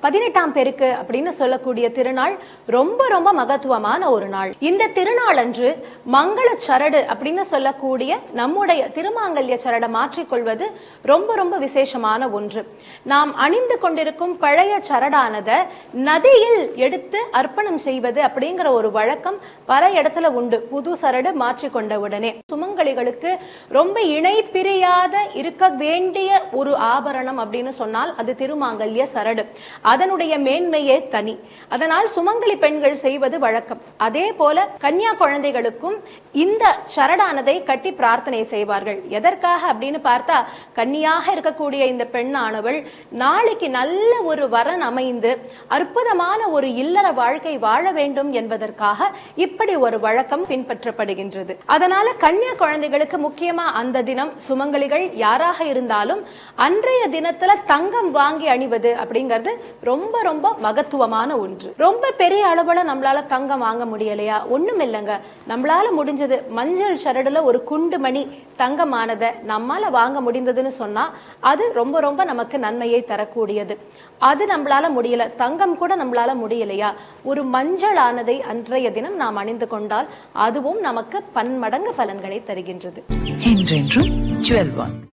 பதினெட்டாம் பெருக்கு அப்படின்னு சொல்லக்கூடிய திருநாள் ரொம்ப ரொம்ப மகத்துவமான ஒரு நாள். இந்த திருநாள் அன்று மங்கள சரடு அப்படின்னு சொல்லக்கூடிய நம்முடைய திருமாங்கல்ய சரடை மாற்றிக்கொள்வது ரொம்ப ரொம்ப விசேஷமான ஒன்று. நாம் அணிந்து கொண்டிருக்கும் பழைய சரடானத நதியில் எடுத்து அர்ப்பணம் செய்வது அப்படிங்கிற ஒரு வழக்கம் பல இடத்துல உண்டு. புது சரடு மாற்றிக்கொண்ட உடனே. சுமங்கலிகளுக்கு ரொம்ப இணை பிரியாத இருக்க வேண்டிய ஒரு ஆபரணம் அப்படின்னு சொன்னால் அது திருமாங்கல்ய சரடு. அதனுடைய மேன்மையே தனி. அதனால் சுமங்கலி பெண்கள் செய்வது வழக்கம். அதே போல கன்னியா குழந்தைகளுக்கும் இந்த சரடானதை கட்டி பிரார்த்தனை செய்வார்கள். எதற்காக அப்படின்னு பார்த்தா கன்னியாக இருக்கக்கூடிய இந்த பெண்ணானவள் நாளைக்கு நல்ல ஒரு வரன் அமைந்து அற்புதமான ஒரு இல்லற வாழ்க்கை வாழ வேண்டும் என்பதற்காக இப்படி ஒரு வழக்கம் பின்பற்றப்படுகின்றது. அதனால கன்னியா குழந்தைகளுக்கு முக்கியமா அந்த தினம் சுமங்கலிகள் யாராக இருந்தாலும் அன்றைய தினத்துல தங்கம் வாங்கி அணிவது அப்படிங்கிறது ரொம்ப ரொம்ப மகத்துவமான ஒன்று. ரொம்ப பெரிய அளவுல நம்மளால தங்கம் வாங்க முடியலையா? ஒண்ணும் இல்லைங்க. நம்மளால முடிஞ்சது மஞ்சள் சரடுல ஒரு குண்டு மணி தங்கமானத நம்மால வாங்க முடிந்ததுன்னு சொன்னா அது ரொம்ப ரொம்ப நமக்கு நன்மையை தரக்கூடியது. அது நம்மளால முடியல. தங்கம் கூட நம்மளால முடியலையா? ஒரு மஞ்சள் ஆனதை அன்றைய தினம் நாம் அணிந்து கொண்டால் அதுவும் நமக்கு பன்மடங்கு பலன்களை தருகின்றது. என்றென்றும்